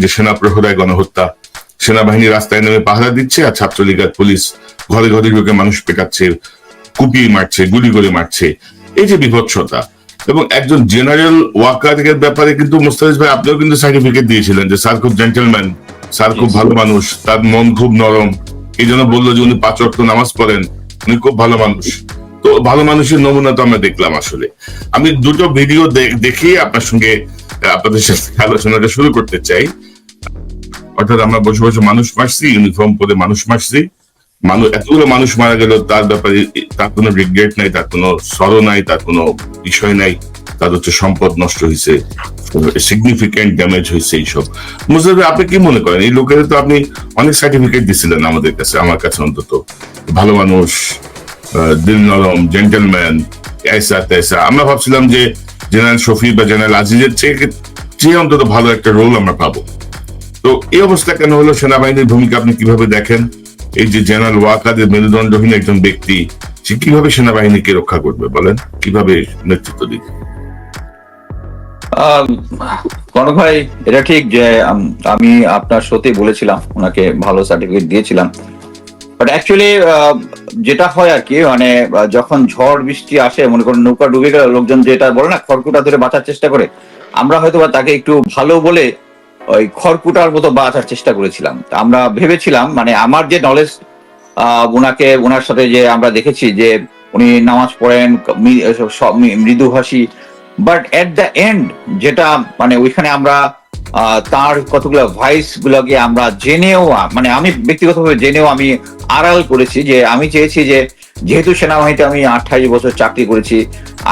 যে সেনা প্রহরায় গণহত্যা, সেনাবাহিনী রাস্তায় নেমে পাহারা দিচ্ছে আর ছাত্রলীগ আর পুলিশ ঘরে ঘরে ঢুকে মানুষ পেটাচ্ছে, কুপিয়ে মারছে, গুলি করে মারছে। এই যে বিভৎসতা। এবং একজন জেনারেল ওয়াকারের ব্যাপারে কিন্তু মুস্তাফিজ ভাই আপনিও কিন্তু সার্টিফিকেট দিয়েছিলেন যে স্যার খুব জেন্টেলম্যান স্যার খুব ভালো মানুষ, তার মন খুব নরম। এই জন্য বলল যে উনি পাঁচ ওয়াক্ত নামাজ পড়েন, উনি খুব ভালো মানুষ। তো ভালো মানুষের নমুনা তো আমরা দেখলাম আসলে। আমি দুটো ভিডিও দেখিয়ে আপনার সঙ্গে আপনাদের সাথে আলোচনাটা শুরু করতে চাই। অর্থাৎ আমরা বসে বসে মানুষ মারছি ইউনিফর্ম পরে মানুষ মারছি। মানুষ এতগুলো মানুষ মারা গেল, তার ব্যাপারে তার কোনো রিগ্রেট নাই, তার কোনো সরো নাই, তার কোনো বিষয় নাই। তার হচ্ছে সম্পদ নষ্ট হয়েছে সিগনিফিকেন্ট ড্যামেজ হয়েছে এইসব। মুজাফর আপনি কি মনে করেন? এই লোকের তো আপনি অনেক সার্টিফিকেট দিছিলেন আমাদের কাছে, আমার কাছে অন্তত। ভালো মানুষ দিল নরম জেন্টেলম্যান এসা তেসা। আমরা ভাবছিলাম যে জেনারেল শফি বা জেনারেল আজিজের চেয়ে চেয়ে অন্তত ভালো একটা রোল আমরা পাবো। তো এই অবস্থা কেন হলো? সেনাবাহিনীর ভূমিকা আপনি কীভাবে দেখেন? এই যে জেনারেল ওয়াকাদের মেরুদণ্ডহীন একজন ব্যক্তি, সে কীভাবে সেনাবাহিনীকে রক্ষা করবে বলেন? কীভাবে নেতৃত্ব দিবে? কনক ভাই, এটা ঠিক যে, আমি আপনার বলেছিলাম, ওনাকে ভালো সার্টিফিকেট দিয়েছিলাম। বাট অ্যাকচুয়ালি যেটা হয় আর কি মানে যখন ঝড় বৃষ্টি আসে, মনে করেন নৌকা ডুবে গেলে, লোকজন যেটা বলে না, খড়কুটা ধরে বাঁচার চেষ্টা করে, আমরা হয়তো বা তাকে একটু ভালো বলে ওই খড়কুটার মতো বাঁচার চেষ্টা করেছিলাম। আমরা ভেবেছিলাম মানে আমার যে নলেজ ওনাকে ওনার সাথে যে আমরা দেখেছি যে উনি নামাজ পড়েন মৃদুভাষী বাট এট দ্য এন্ড যেটা মানে ওইখানে আমরা তার কতগুলো ভয়েস গুলোকে আমরা জেনেও মানে আমি ব্যক্তিগতভাবে জেনেও আমি আড়াল করেছি যে আমি চেয়েছি যে যেহেতু সেনাবাহিনীতে আমি আঠাইশ বছর চাকরি করেছি,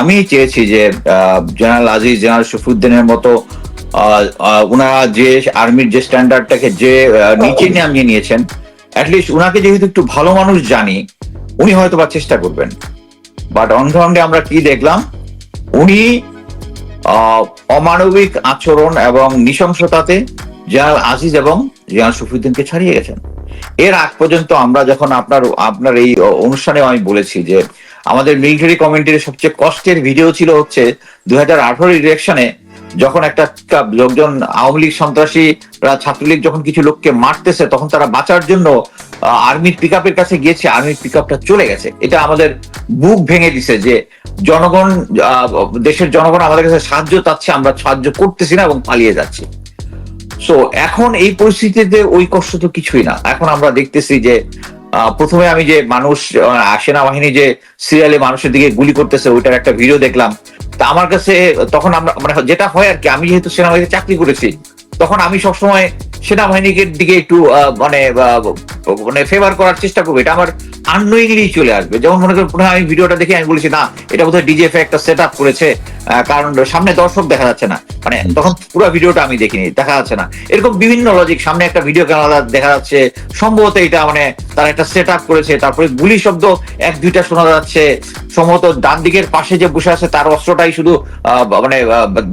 আমি চেয়েছি যে জেনারেল আজিজ, জেনারেল শফিউদ্দিনের মতো ওনারা যে আর্মির যে স্ট্যান্ডার্ডটাকে যে নিচে নামিয়ে নিয়েছেন অ্যাটলিস্ট ওনাকে যেহেতু একটু ভালো মানুষ জানি উনি হয়তো বা চেষ্টা করবেন। বাট অন আমরা কি দেখলাম? উনি অমানবিক আচরণ এবং নৃশংসতাতে জেনারেল আজিজ এবং জেনারেল শফিউদ্দিনকে ছাড়িয়ে গেছেন। এর আগ পর্যন্ত আমরা যখন আপনার আপনার এই অনুষ্ঠানে আমি বলেছি যে আমাদের মিলিটারি কমিউনিটির সবচেয়ে কষ্টের ভিডিও ছিল হচ্ছে দুই হাজার আঠারো ইলেকশনে যখন একটা লোকজন আওয়ামী লীগ সন্ত্রাসীরা ছাত্রলীগ যখন কিছু লোককে মারতেছে, তখন তারা বাঁচার জন্য আর্মির পিক কাছে গিয়েছে আর্মির পিক চলে গেছে। এটা আমাদের বুক ভেঙে দিছে যে জনগণ দেশের জনগণ আমাদের কাছে সাহায্য চাচ্ছে, আমরা সাহায্য করতেছি না এবং পালিয়ে যাচ্ছি। সো এখন এই পরিস্থিতিতে ওই কষ্ট তো কিছুই না। এখন আমরা দেখতেছি যে প্রথমে আমি যে মানুষ সেনাবাহিনী যে সিরিয়ালে মানুষের দিকে গুলি করতেছে, ওইটার একটা ভিডিও দেখলাম। তা আমার কাছে তখন আমরা মানে যেটা হয় আর কি, আমি যেহেতু সেনাবাহিনীতে চাকরি করেছি, তখন আমি সবসময় সেনাবাহিনীর দিকে একটু মানে মানে ফেভার করার চেষ্টা করব। এটা আমার আননোয়িংলি চলে আসবে। যেমন মনে করেন আমি ভিডিওটা দেখে আমি বলেছি না এটা বোধহয় ডিজেফে একটা সেট আপ করেছে কারণ সামনে দর্শক দেখা যাচ্ছে না। মানে তখন পুরো ভিডিওটা আমি দেখিনি দেখা যাচ্ছে না। এরকম বিভিন্ন লজিক সামনে একটা ভিডিও ক্যামেরা দেখা যাচ্ছে সম্ভবত এটা মানে তারা একটা সেট আপ করেছে তারপরে গুলি শব্দ এক দুইটা শোনা যাচ্ছে সম্ভবত ডান দিকের পাশে যে বসে আছে তার অস্ত্রটাই শুধু আহ, মানে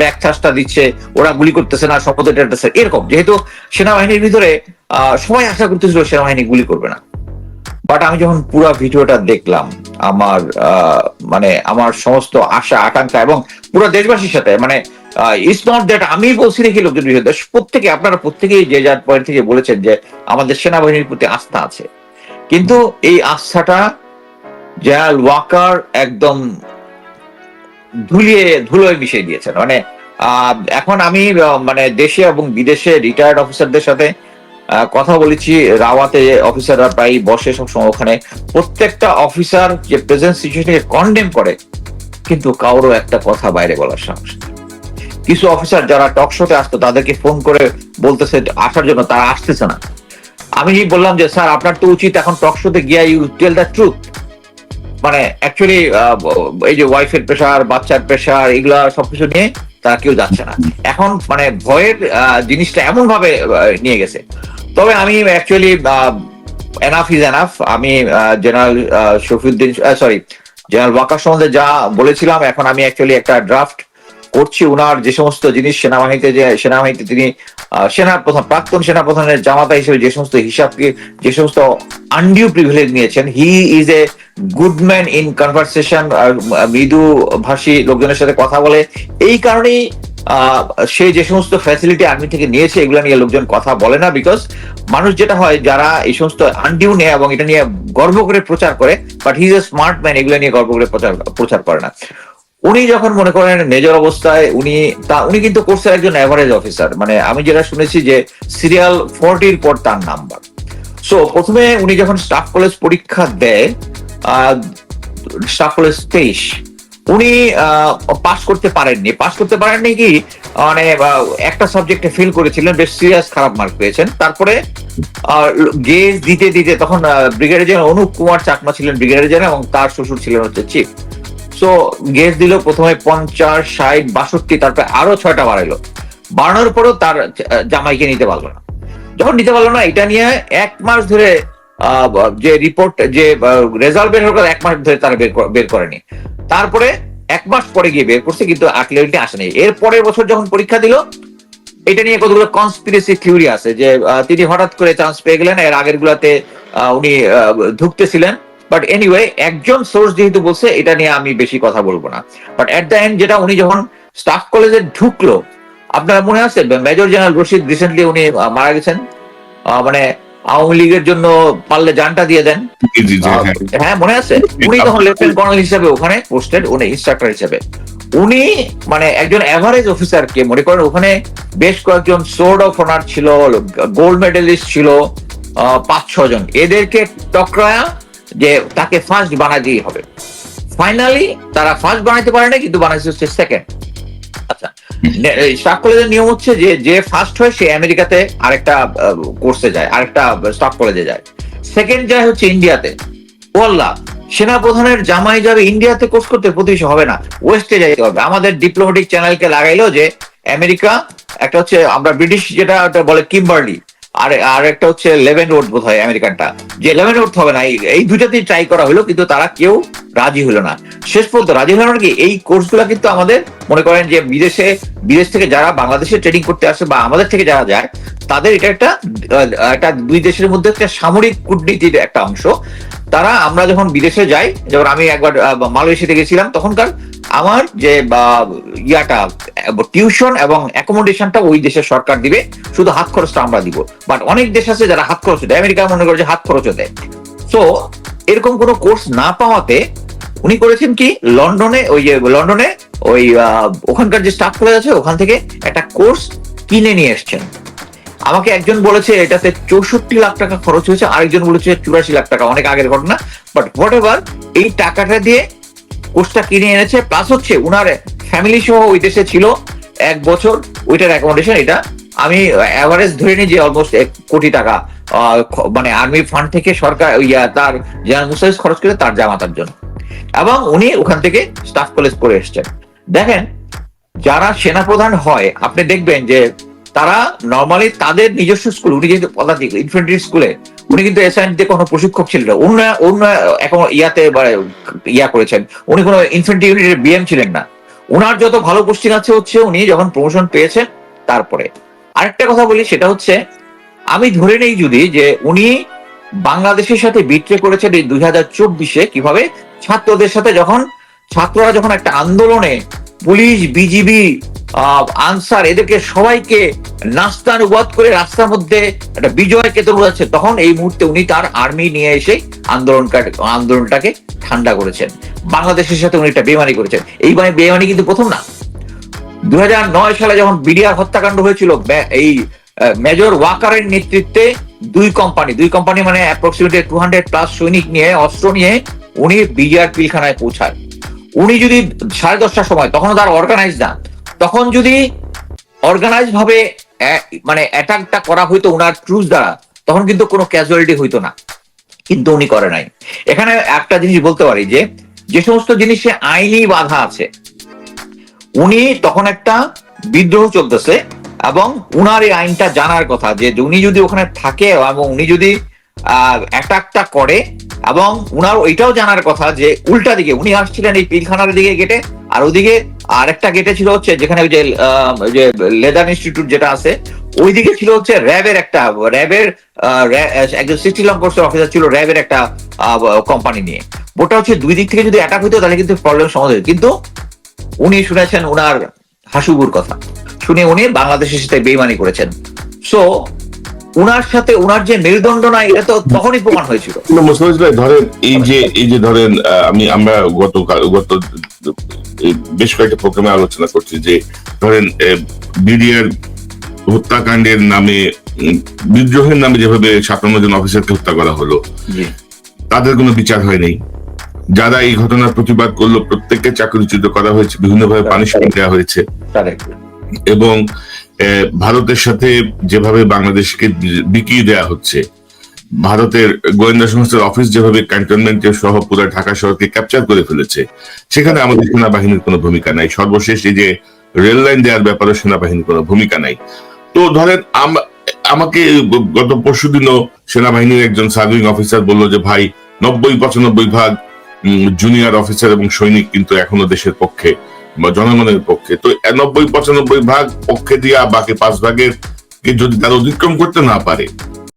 ব্যাক থ্রাস্টটা দিচ্ছে ওরা গুলি করতেছে না সম্ভবত এটা এরকম। যেহেতু সেনাবাহিনীর ভিতরে আহ, সবাই আশা করতেছিল সেনাবাহিনী গুলি করবে না। বাট আমি যখন পুরো ভিডিওটা দেখলাম, আমার মানে আমার সমস্ত আশা, আকাঙ্ক্ষা এবং পুরো দেশবাসীর সাথে মানে ইটস নট দ্যাট আমি বলছি নাকি লোকজন প্রত্যেকে, আপনারা প্রত্যেকেই যে যার পয়েন্ট থেকে বলেছেন যে আমাদের সেনাবাহিনীর প্রতি আস্থা আছে। কিন্তু এই আস্থাটা জেনারেল ওয়াকার একদম ধুলিয়ে, ধুলোয় মিশিয়ে দিয়েছেন। মানে এখন আমি মানে দেশে এবং বিদেশে রিটায়ার্ড অফিসারদের সাথে কথা বলেছি রাওয়াতে অফিসাররা প্রায় বসে সবসময় ওখানে। প্রত্যেকটা অফিসার যে প্রেজেন্ট সিচুয়েশনকে কন্ডেম করে, কিন্তু কারোর একটা কথা বাইরে বলার সাহস কিছু অফিসার যারা টক শোতে আসতো, তাদেরকে ফোন করে বলতেছে আসার জন্য তারা আসতেছে না। আমি বললাম যে, স্যার, আপনার তো উচিত এখন টক শোতে গিয়া ইউ টেল দ্য ট্রুথ মানে অ্যাকচুয়ালি এই যে ওয়াইফের প্রেশার বাচ্চার প্রেশার এগুলা সবকিছু নিয়ে তারা কেউ যাচ্ছে না। এখন মানে ভয়ের জিনিসটা এমন ভাবে নিয়ে গেছে। তবে আমি অ্যাকচুয়ালি এনাফ ইজ এনাফ আমি general Shafiuddin sorry general Waker সম্বন্ধে যা বলেছিলাম, এখন আমি অ্যাকচুয়ালি একটা ড্রাফট করছি। উনার যে সমস্ত জিনিস সেনাবাহিনীতে যে, সেনাবাহিনীতে তিনি সেনা প্রধান, প্রাক্তন সেনা প্রধানের জামাতা হিসেবে যে সমস্ত হিসাবকে, যে সমস্ত আনডিউ প্রিভিলেজ নিয়েছেন he is a good man in conversation মৃদু ভাষী লোকজনের সাথে কথা বলে। এই কারণেই সে যে সমস্ত ফ্যাসিলিটি আর্মি থেকে নিয়েছে, এগুলো নিয়ে লোকজন কথা বলে না বিকজ মানুষ যেটা হয়, যারা এই সমস্ত আনডিউ নেয় এবং এটা নিয়ে গর্ব করে প্রচার করে but his a smart man এগুলো নিয়ে গর্ব করে প্রচার প্রচার করে না। উনি যখন মনে করেন মেজর অবস্থায়, উনি তা, উনি কিন্তু কোর্সের একজন অ্যাভারেজ অফিসার মানে আমি যেটা শুনেছি যে সিরিয়াল ফোরটির পর তার নাম্বার সো প্রথমে উনি যখন স্টাফ কলেজ পরীক্ষা দেয় স্টাফ কলেজ তেইশ উনি পাস করতে পারেননি। পাস করতে পারেননি কি মানে একটা সাবজেক্টে ফেল করেছিলেন, বেশ সিরিয়াস খারাপ মার্ক পেয়েছেন। তারপরে গেজ দিতে দিতে তখন ব্রিগেডিয়ার জেনারেল অনুপ কুমার চাকমা ছিলেন ব্রিগেডিয়ার জেনারেল এবং তার শ্বশুর ছিলেন হচ্ছে চিফ সো গেজ দিল, প্রথমে পঞ্চাশ, ষাট, বাষট্টি, তারপরে আরও ছয়টা বাড়াইলো। বাড়ানোর পরেও তার জামাইকে নিতে পারল না। যখন নিতে পারল না, এটা নিয়ে এক মাস ধরে যে রিপোর্ট যে রেজাল্ট বের হওয়ার এক মাস ধরে তারা বের করেনি। তারপরে এক মাস পরে গিয়ে বের করছে, কিন্তু আর্টিলারিটি আসেনি এর পরের বছর যখন পরীক্ষা দিল, এটা নিয়ে কতগুলো কনস্পিরেসি থিওরি আছে যে তিনি হঠাৎ করে চান্স পেয়ে গেলেন, এর আগের গুলাতে উনি ঢুকতেছিলেন বাট এনিওয়ে একজন সোর্স যেহেতু বলছে, এটা নিয়ে আমি বেশি কথা বলব না। বাট এট দ্য এন্ড যেটা উনি যখন স্টাফ কলেজে ঢুকলো, আপনার মনে আছে মেজর জেনারেল রশিদ রিসেন্টলি উনি মারা গেছেন? মানে আওয়ামী লীগের জন্য পারলে জানটা দিয়ে দেন। হ্যাঁ। হ্যাঁ মনে আছে? উনি তখন লেফটেন্যান্ট কর্নেল হিসেবে ওখানে পোস্টেড উনি ইনস্ট্রাক্টর হিসেবে। উনি মানে একজন এভারেজ অফিসারকে মনে করেন ওখানে বেশ কয়েকজন সোর্ড অফ অনার ছিল গোল্ড মেডেলিস্ট ছিল পাঁচ ছজন এদেরকে টকরায়া যে তাকে ফার্স্ট বানাতেই হবে। ফাইনালি তারা ফার্স্ট বানাইতে পারে না কিন্তু বানাইছে হচ্ছে সেকেন্ড কলেজের নিয়ম হচ্ছে যে যে ফার্স্ট হয় সে আমেরিকাতে আরেকটা কোর্সে যায়, আরেকটা স্টাফ কলেজে যায়। সেকেন্ড যায় হচ্ছে ইন্ডিয়াতে বললা সেনা প্রধানের জামাই যাবে ইন্ডিয়াতে কোর্স করতে, প্রতিবেশী হবে না। ওয়েস্টে যাইতে হবে। আমাদের ডিপ্লোমেটিক চ্যানেলকে লাগাইলো যে, আমেরিকা, একটা হচ্ছে আমরা ব্রিটিশ যেটা বলে কিম্বার্লি আর একটা হচ্ছে লেভেন রোড বোধ হয় আমেরিকানটা। যে লেভেন রোড হবে না, এই- ট্রাই করা হলো, কিন্তু তারা কেউ রাজি হলো না। শেষ পর্যন্ত রাজি হলো না কি এই কিন্তু আমাদের মনে করেন যে বিদেশে, বিদেশ থেকে যারা বাংলাদেশে ট্রেনিং করতে আসে বা আমাদের থেকে যারা যায়, তাদের এটা একটা একটা দুই দেশের মধ্যে একটা সামরিক কূটনীতির একটা অংশ। তারা আমরা যখন বিদেশে যাই, যেমন আমি একবার মালয়েশিয়াতে গেছিলাম, তখনকার আমার যে ইয়াটা, টিউশন এবং অ্যাকোমোডেশনটা ওই দেশের সরকার দিবে, শুধু হাত খরচটা আমরা দিব। বাট অনেক দেশ আছে যারা হাত খরচ দেয়, আমেরিকা মনে করে যে হাত খরচও দেয়। সো এরকম কোনো কোর্স না পাওয়াতে উনি করেছেন কি, লন্ডনে, ওই যে, লন্ডনে ওই ওখানকার যে স্টাফ কলেজ আছে, ওখান থেকে একটা কোর্স কিনে নিয়ে এসছেন। আমাকে একজন বলেছে, এটাতে চৌষট্টি লাখ টাকা খরচ হয়েছে। আরেকজন বলেছে, চুরাশি লাখ টাকা। অনেক আগের ঘটনা। বাট হোয়াট এই টাকাটা দিয়ে কোর্সটা কিনে এনেছে? প্লাস হচ্ছে উনার ফ্যামিলি সহ ওই দেশে ছিল এক বছর। ওইটার অ্যাকোমোডেশন এটা আমি অ্যাভারেজ ধরে নিই যে অলমোস্ট এক কোটি টাকা মানে আর্মি ফান্ড থেকে সরকার ইয়া তার জেনারেল মুসাইজ খরচ করে তার জামাতার জন্য। এবং উনি ওখান থেকে স্টাফ কলেজ করে এসছেন। দেখেন, যারা সেনাপ্রধান হয়, আপনি দেখবেন যে তারা নর্মালি তাদের নিজস্ব স্কুল উনি যেহেতু পদাতিক ইনফেন্ট্রি স্কুলে উনি কিন্তু এসআইন দিয়ে কোনো প্রশিক্ষক ছিলেন অন্য অন্য এখন ইয়াতে ইয়া করেছেন। উনি কোনো ইনফেন্ট্রি ইউনিটের বিএম ছিলেন না। ওনার যত ভালো পোস্টিং আছে হচ্ছে উনি যখন প্রমোশন পেয়েছেন তারপরে। আরেকটা কথা বলি, সেটা হচ্ছে আমি ধরে নেই যদি যে উনি বাংলাদেশের সাথে বিট্রে করেছেন এই দুই হাজার চব্বিশে কীভাবে ছাত্রদের সাথে যখন ছাত্ররা যখন একটা আন্দোলনে পুলিশ, বিজিবি আনসার এদেরকে সবাইকে নাস্তানুবাদ করে রাস্তার মধ্যে একটা বিজয় কেতন বোঝাচ্ছে তখন এই মুহূর্তে উনি তার আর্মি নিয়ে এসে আন্দোলন আন্দোলনটাকে ঠান্ডা করেছেন। বাংলাদেশের সাথে উনি একটা বেমানি করেছেন। এই মানে বেমানি কিন্তু প্রথম না। দুই সালে যখন বিডিআর হত্যাকাণ্ড হয়েছিল এই মেজর ওয়াকারের নেতৃত্বে দুই কোম্পানি দুই কোম্পানি মানে অ্যাপ্রক্সিমেটলি টু হান্ড্রেড প্লাস সৈনিক নিয়ে, অস্ত্র নিয়ে উনি বিডিআর পিলখানায় পৌঁছায়। উনি যদি সাড়ে দশটার সময় তখন তার অর্গানাইজ না। তখন যদি অর্গানাইজ ভাবে মানে অ্যাটাকটা করা হইতো উনার ট্রুজ দ্বারা, তখন কিন্তু কোনো ক্যাজুয়ালিটি হইতো না। কিন্তু উনি করে নাই। এখানে একটা জিনিস বলতে পারি যে যে সমস্ত জিনিসে আইনি বাধা আছে, উনি তখন একটা বিদ্রোহ চলতেছে এবং উনার এই আইনটা জানার কথা যে উনি যদি ওখানে থাকে এবং উনি যদি অ্যাটাকটা করে এবং উনার ওইটাও জানার কথা যে, উল্টা দিকে, উনি আসছিলেন এই পিলখানার দিকে গেটে, আর ওদিকে আরেকটা গেটে ছিল হচ্ছে যেখানে ওই যে লেদার ইনস্টিটিউট যেটা আছে, ওইদিকে ছিল হচ্ছে র্যাবের একটা, র্যাবের একজন সিক্সটি লং কোর্সের অফিসার ছিল র্যাবের একটা কোম্পানি নিয়ে। ওটা হচ্ছে দুই দিক থেকে যদি অ্যাটাক হইতো তাহলে কিন্তু প্রবলেম সমাধান। কিন্তু উনি শুনেছেন উনার হাসুবুর কথা। শুনে উনি বাংলাদেশের সাথে বেইমানি করেছেন। সো উনার সাথে উনার যে মেরুদণ্ড এটা তো তখনই প্রমাণ হয়েছিল। কিন্তু মোস্তাফিজ ভাই ধরেন এই যে এই যে ধরেন আমি আমরা গত গত বেশ কয়েকটা প্রোগ্রামে আলোচনা করছি যে ধরেন বিডিআর হত্যাকাণ্ডের নামে বিদ্রোহের নামে যেভাবে সাতান্ন জন অফিসারকে হত্যা করা হলো তাদের কোনো বিচার হয়নি যারা এই ঘটনার প্রতিবাদ করল প্রত্যেককে চাকরিচ্যুত করা হয়েছে বিভিন্নভাবে পানিশমেন্ট দেওয়া হয়েছে। এবং ভারতের সাথে যেভাবে বাংলাদেশকে বিকিয়ে দেওয়া হচ্ছে, ভারতের গোয়েন্দা সংস্থার অফিস যেভাবে ক্যান্টনমেন্টের সহ পুরো ঢাকা শহরকে ক্যাপচার করে ফেলেছে, সেখানে আমাদের সেনাবাহিনীর কোনো ভূমিকা নাই। সর্বশেষ এই যে রেল লাইন দেওয়ার ব্যাপারে সেনাবাহিনীর কোনো ভূমিকা নাই। তো ধরেন আম- আমাকে গত পরশু দিনও সেনাবাহিনীর একজন সার্ভিং অফিসার বলল যে, ভাই, নব্বই পঁচানব্বই ভাগ জুনিয়র অফিসার এবং সৈনিক কিন্তু এখনও দেশের পক্ষে জনগণের পক্ষে। তো নব্বই পঁচানব্বই ভাগ পক্ষে দিয়া বাকি পাঁচ ভাগের যদি তারা অতিক্রম করতে না পারে